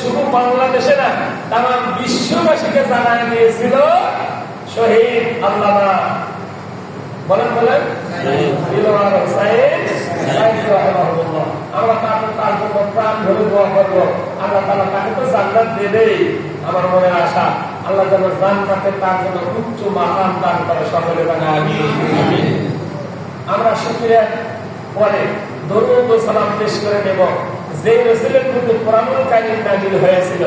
শুধু বাংলাদেশে না তাম বিশ্ববাসীকে জানায় দিয়েছিল শহীদ আল্লামা। বলেন বলেন। আমরা তার তার জন্য প্রাণ ধরে দোয়া করব। আল্লাহ তালা তাকে তো জান্নাত দেবেই আমার আশা। আল্লাহ যেন জান্নাতে তার জন্য উচ্চ মাকাম দান করে সকলে বানা আমরা শুক্রিয়া পরে দরুদ সালাম পেশ করে নেব। যে রসুলের প্রতি কোরআনুল কারীম নাযিল হয়েছিল,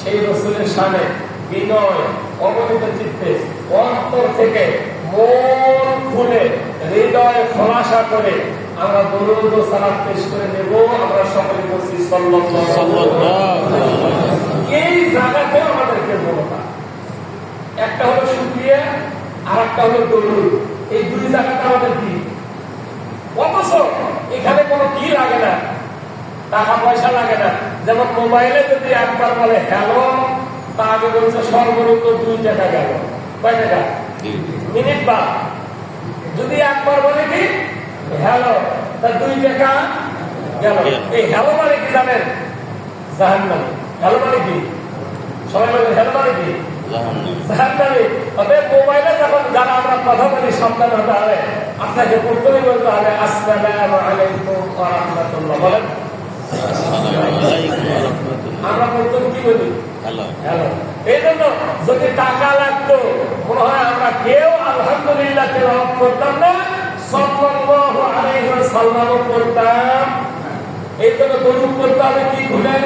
সেই রসুলের সামনে বিনয় অবনীত চিত্তে, অন্তর থেকে মন খুলে, হৃদয় খোলাসা করে আমরা এই আমাদেরকে একটা হলো আর একটা হলো দরুদ। এই জায়গাটা আমাদের কি? অথচ এখানে কোনো কি লাগে না। টাকা পয়সা লাগে না। যেমন মোবাইলে যদি একবার বলে হ্যালো তা আগে বলছে সর্বনিম্ন দুই টাকা গেল। কয় টাকা? মিনিট বা যদি একবার বলে কি? হ্যালো তা দুই টাকা গেল। এই হ্যালো মানে কি জানেন? জাহান্নাম। হ্যালো মানে কি? সবাই বলেন হ্যালো মানে কি? জাহান্নামে। অতএব মোবাইলে যখন যারা আমরা কথা বলি সাবধান হতে হবে। আপনাকে প্রথমে বলতে হবে আসসালামু আলাইকুম রাহমাতুল্লাহ। বলেন। আমরা প্রথম কি বলি? হ্যালো এই জন্য যদি টাকা লাগতো মনে হয় আমরা কেউ আলহামদুলিল্লাহ তেলাওয়াত করতাম না সাল্লাল্লাহু আলাইহি ওয়াসাল্লাম করতাম। এই জন্য দরুদ করতে হবে কি খুলে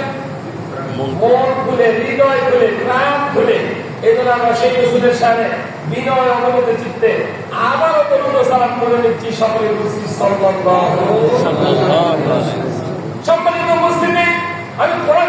মন খুলে হৃদয় খুলে প্রাণ খুলে এই জন্য আমরা সেই রসুলের সামনে বিনয় অবগত চিত্তে আবারও তরুণ সালাম করে নিচ্ছি সকলে বলছি সম্মানিত উপস্থিতি আমি কোরআন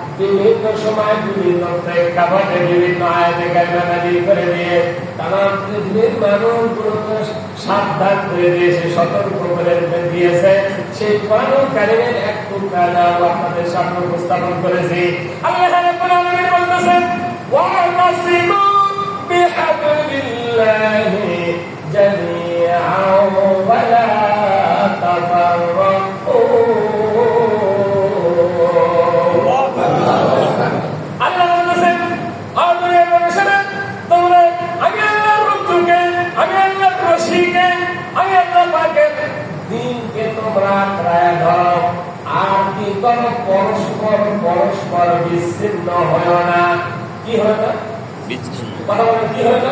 বিভিন্ন সময় বিভিন্ন প্রেক্ষাপটে বিভিন্ন আয়াতে করে দিয়ে তারা পৃথিবীর মানুষগুলোকে সাবধান করে দিয়েছে। সতর্ক করে দিয়েছে। সেই সামনে উপস্থাপন করেছি আল্লাহ বলতেছেন আর পরস্পর পরস্পর বিচ্ছিন্ন হয় না। কি হয় না? কথা বলে কি হয় না?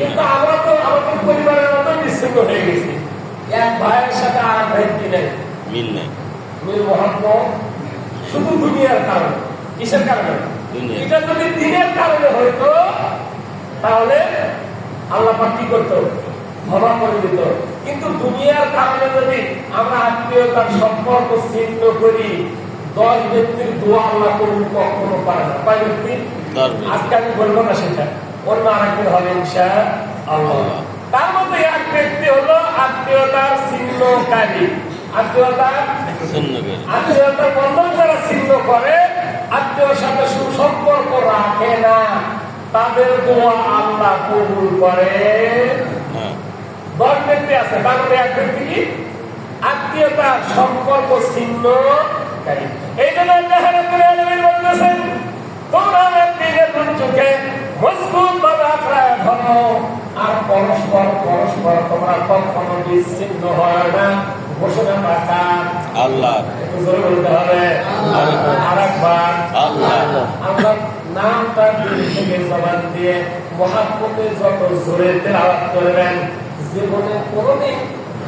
কিন্তু আমরা তো আমাদের পরিবারের মতো বিচ্ছিন্ন হয়ে গেছি। এক ভাইয়ের সাথে আর এক ভাই কি নেই? মিল নাই। মিল মোহাম্মদ শুধু দুনিয়ার কারণে। কিসের কারণে? এটা যদি দিনের কারণে হইতো তাহলে আল্লাহ কি করতো? ক্ষমা করে দিত কিন্তু দুনিয়ার কারণে যদি আমরা আত্মীয়তার সম্পর্ক ছিন্ন করি দশ ব্যক্তির দোয়া আল্লাহ করুন কখনো পারে না। কয় ব্যক্তি? আজকে আমি বলব না সেটা। অন্য আরেকদিন হবে ইনশা আল্লাহ। তার মধ্যে এক ব্যক্তি হলো আত্মীয়তার ছিন্নকারী। আত্মীয়তার আত্মীয়তার বন্ধন যারা ছিন্ন করে আত্মীয়র সাথে সুসম্পর্ক রাখে না। তাদের দোয়া আল্লাহ কবুল করে। দশ ব্যক্তি আছে তার এক ব্যক্তি কি? আত্মীয়তার সম্পর্ক ছিন্ন এই জন্য বলতেছেন তোমরা একদিনের চোখে মজবুত ভাবে আঁকড়ায় ধরো। আর পরস্পর পরস্পর তোমরা কখনো বিচ্ছিন্ন হয় না। ঘোষণা পাঠা আল্লাহ। বলতে হবে। আল্লাহ। আমরা নামটা থেকে জবান দিয়ে। মহাপ্রভু যত জোরে তেলাওয়াত করবেন জীবনে কোনোদিন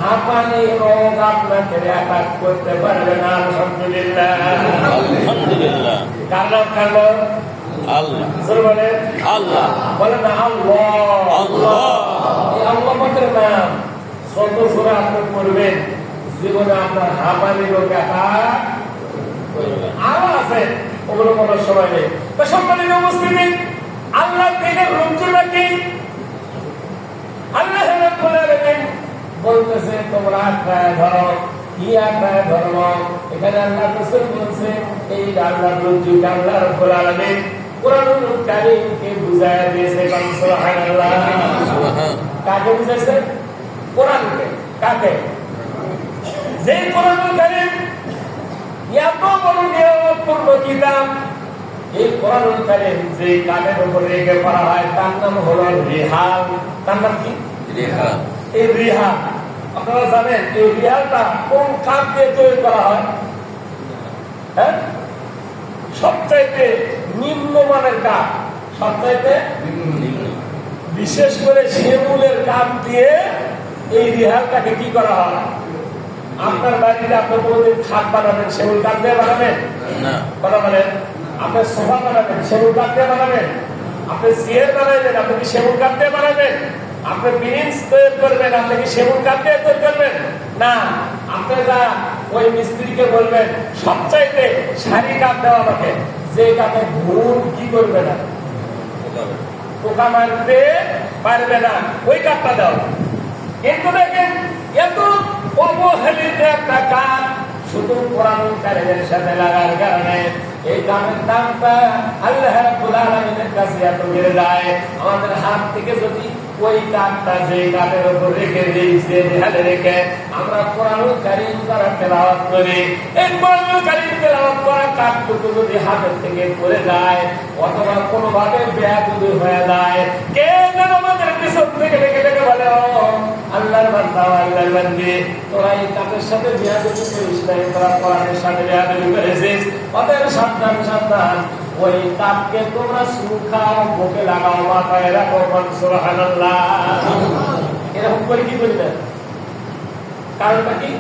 হাঁপানি রোগ আপনাকে অ্যাটাক করতে পারবে না আলহামদুলিল্লাহ। কারণ কারণ আল্লাহ। বলেন। আল্লাহ। বলেন আল্লাহ। আল্লাহ। এই আল্লাহ পাকের নাম যত জোরে আপনি করবেন। জীবনে আপনার হাঁপানি রোগ অ্যাটাক আরও আছে ওগুলো কোনো সময় নেই। তো সম্মানিত উপস্থিতি আল্লাহ দিনের রুমজুটা কি? আঁকড়ায় ধরো কি আঁকড়ায় ধরো এখানে আল্লাহ রসুল বলছে এই আল্লাহ রজ্জু আল্লাহ রব্বুল আলামিন কোরআনুল কারীমকে বুঝায় দিয়েছে কারণ সুবহানাল্লাহ। সুবহান কাকে বুঝাইছে? কোরআনকে। কাকে? যে কোরআনুল কারীম এত বড় নিয়ামতপূর্ণ কিতাব এই কোরআনুল কারীম যে কাঠের উপর রেখে পড়া হয় তার নাম হলো রিহাল। তার নাম কি? রেহান এই রিহাল। আপনারা জানেন এই রিহালটা কোন কাঠ দিয়ে তৈরি করা হয়? হ্যাঁ? সবচাইতে নিম্নমানের কাঠ। সবচাইতে বিশেষ করে সেমুলের কাঠ দিয়ে এই রিহালটাকে কি করা হয়? আপনার বাড়িতে আপনি কোনোদিন খাট বানাবেন সেগুন কাঠ দিয়ে বানাবেন? কথা বলেন। আপনি সোফা বানাবেন সেগুন কাঠ দিয়ে বানাবেন? আপনি চেয়ার বানাবেন আপনি কি সেগুন কাঠ দিয়ে বানাবেন? আপনি বিরিঞ্জ তৈরি করবেন, আপনি কি সেগুন কাঠ দিয়ে তৈরি করবেন? না, আপনি যা ওই মিস্ত্রিকে বলবেন, সবচাইতে সারি কাঠ দেওয়া আমাকে, যে কাঠে ঘুম কি করবে না? পোকা মারতে পারবে না, ওই কাঠটা দাও। কিন্তু দেখেন, এত অবহেলিত একটা কাঠ শুধু কোরআন কারিমের সাথে লাগার কারণে এই কাঠের দামটা আল্লাহ রাব্বুল আলামিনের কাছে এত বেড়ে যায়। আমাদের হাত থেকে যদি ওই কাঠটা যে কাঠের উপর রেখে দিই, যে দেহালে রেখে আমরা কোরআন কারিম করা তেলাওয়াত করি। এই কোরআন কারিম তেলাওয়াত করা কাঠটুকু যদি হাতের থেকে পড়ে যায়, অথবা কোনোভাবে বেয়াদুবি হয়ে যায়, কে যেন আমাদের পিছন থেকে ডেকে ডেকে বলে আল্লাহর বান্দা, আল্লাহর বান্দি মাথায় রাখো সুবহানাল্লাহ। এরকম করে কি করবে? কারণটা কি?